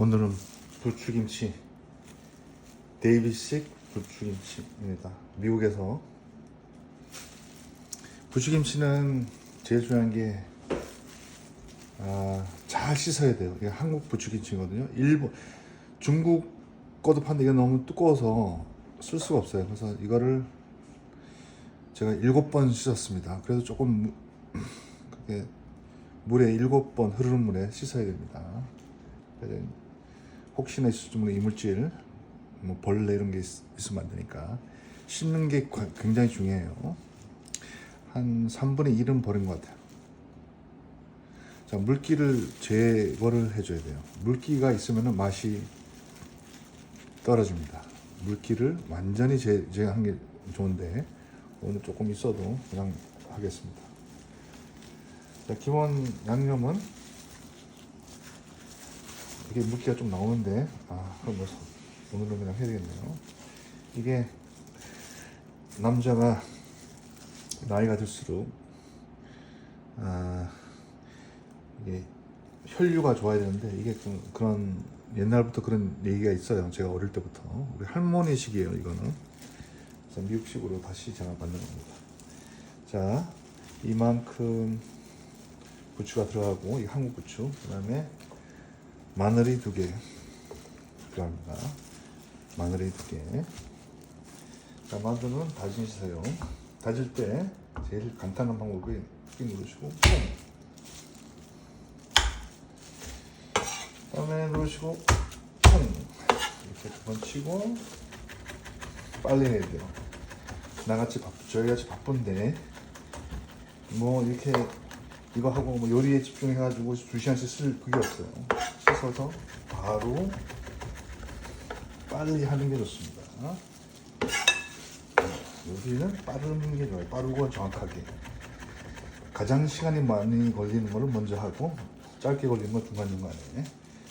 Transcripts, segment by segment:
오늘은 부추김치 데이비식 부추김치입니다. 미국에서 부추김치는 제일 중요한 게 아, 잘 씻어야 돼요. 이게 한국 부추김치거든요. 일본, 중국 거도 파는데 이게 너무 두꺼워서 쓸 수가 없어요. 그래서 이거를 제가 일곱 번 씻었습니다. 그래서 조금 무- 그게 물에 일곱 번 흐르는 물에 씻어야 됩니다. 혹시나 있는 이물질, 뭐 벌레 이런 게 있, 있으면 안 되니까 씻는 게 과- 굉장히 중요해요. 한 3분의 1은 버린 것 같아요. 자, 물기를 제거를 해줘야 돼요. 물기가 있으면 맛이 떨어집니다. 물기를 완전히 제, 제거한 게 좋은데 오늘 조금 있어도 그냥 하겠습니다. 자, 기본 양념은 이게 물기가 좀 나오는데 아 그럼 뭐 오늘은 그냥 해야 되겠네요. 이게 남자가 나이가 들수록 아 이게 혈류가 좋아야 되는데 이게 좀 그런 옛날부터 그런 얘기가 있어요. 제가 어릴 때부터 우리 할머니식이에요. 이거는 그래서 미국식으로 다시 제가 만든 겁니다. 자 이만큼 부추가 들어가고 이 한국 부추 그 다음에 마늘이 두 개 필요합니다. 마늘이 두 개. 자 마늘은 다지세요. 다질 때 제일 간단한 방법이 꾹 누르시고 뿡. 그다음에 누르시고 뿡 이렇게 두 번 치고 빨리 해야 돼요. 나같이 바, 저희같이 바쁜데 뭐 이렇게 이거 하고 뭐 요리에 집중해가지고 두 시간씩 쓸 그게 없어요. 씻어서 바로 빨리 하는 게 좋습니다. 요리는 빠르는 게 좋아요. 빠르고 정확하게. 가장 시간이 많이 걸리는 거를 먼저 하고 짧게 걸리는 건 중간중간에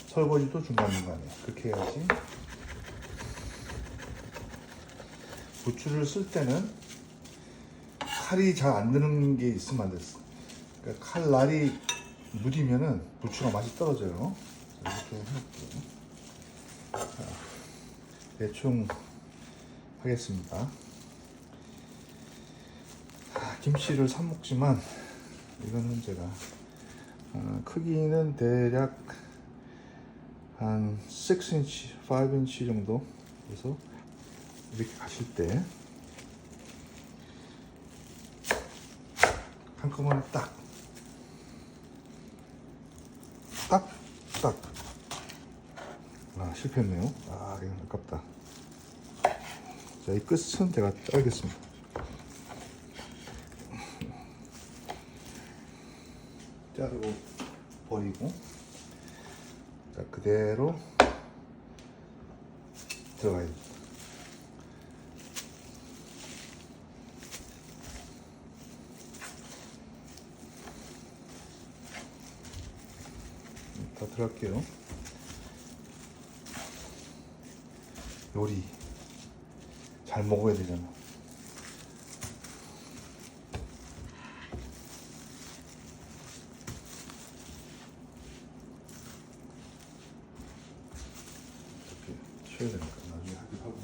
설거지도 중간중간에 그렇게 해야지 부추를 쓸 때는 칼이 잘 안 드는 게 있으면 안 됐어. 그러니까 칼날이 무디면은 부추가 맛이 떨어져요. 자, 이렇게 해볼게요. 자, 대충 하겠습니다. 아, 김치를 사 먹지만 이거는 제가 어, 크기는 대략 한 6인치, 5인치 정도 그래서 이렇게 가실 때 한꺼번에 딱, 딱, 딱. 아, 실패했네요. 아, 이거 아깝다. 자, 이 끝은 제가 자르겠습니다. 자르고 버리고, 자, 그대로 들어가야 됩니다. 다 들어갈게요. 요리 잘 먹어야 되잖아. 이렇게 쳐야 되니까 나중에 하기도 하고.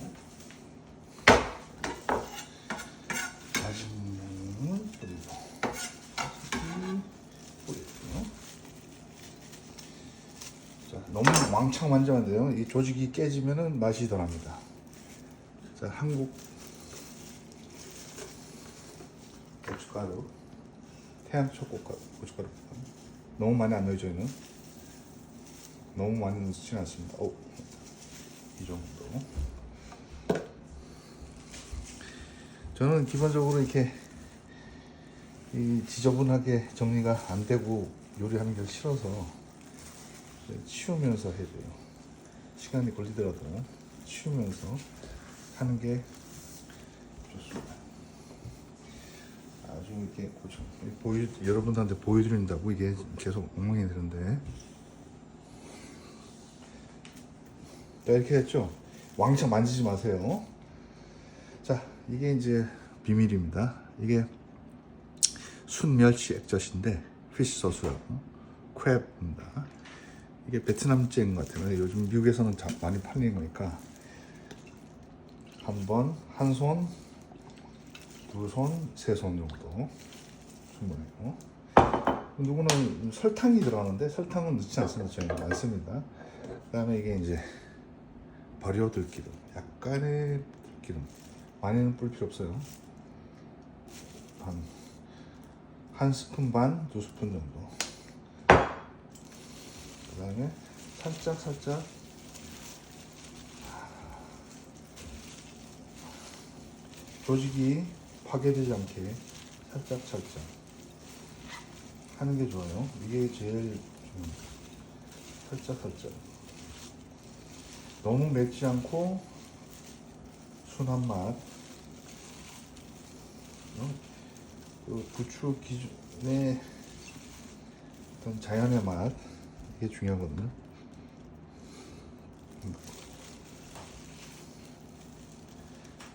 다진 뿌리고 뿌리고요. 자, 너무 왕창 만지면 안 돼요. 이 조직이 깨지면은 맛이 더 납니다. 자, 한국 고춧가루, 태양초 고춧가루. 너무 많이 안 넣어요, 저희는. 너무 많이 넣지는 않습니다. 오, 이 정도. 저는 기본적으로 이렇게 이 지저분하게 정리가 안 되고 요리하는 게 싫어서 치우면서 해야 돼요. 시간이 걸리더라도 치우면서 하는 게 좋습니다. 아주 이렇게 고쳐 보여 여러분들한테 보여드린다고 이게 계속 엉망이 되는데 자 이렇게 했죠. 왕창 만지지 마세요. 자 이게 이제 비밀입니다. 이게 순 멸치 액젓인데 피시 소스라고 퀘브입니다. 이게 베트남째인 것 같아요. 요즘 미국에서는 자- 많이 팔리는 거니까 한 번, 한 손, 두 손, 세 손 정도 충분해요. 누구는 설탕이 들어가는데 설탕은 넣지 않습니다. 저희는 안 씁니다. 그다음에 이게 이제 발효 들기름, 약간의 들기름, 많이는 뿌릴 필요 없어요. 한 한 스푼 반, 두 스푼 정도. 그 다음에 살짝 살짝 조직이 파괴되지 않게 살짝 살짝 하는 게 좋아요. 이게 제일 좀 살짝 살짝 너무 맵지 않고 순한 맛. 어? 그 부추 기준의 어떤 자연의 맛 이게 중요하거든요.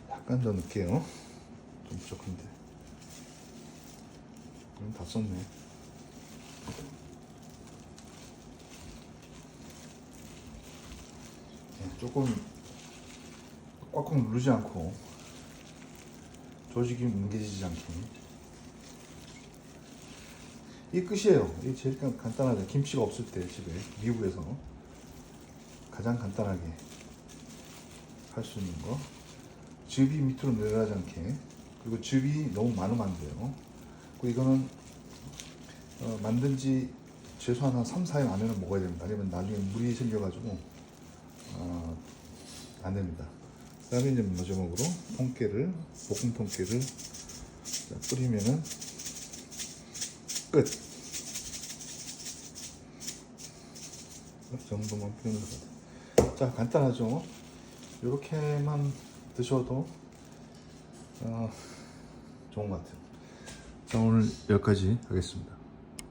약간 더 넣을게요. 좀 부족한데. 그럼 다 썼네. 네, 조금 꽉꽉 누르지 않고 조직이 뭉개지지 않게 이게 끝이에요. 이게 제일 간- 간단하죠. 김치가 없을 때 집에 미국에서 가장 간단하게 할 수 있는 거. 즙이 밑으로 내려가지 않게 그리고 즙이 너무 많으면 안 돼요. 그리고 이거는 어, 만든 지 최소한 한 3, 4일 안에는 먹어야 됩니다. 아니면 나중에 물이 생겨가지고 어, 안 됩니다. 그다음에 이제 마지막으로 통깨를 볶음 통깨를 자, 뿌리면은 끝. 이 정도만 뿌리면 됩니다. 자 간단하죠. 이렇게만 드셔도 어, 좋은 것 같아요. 자 오늘 여기까지 하겠습니다.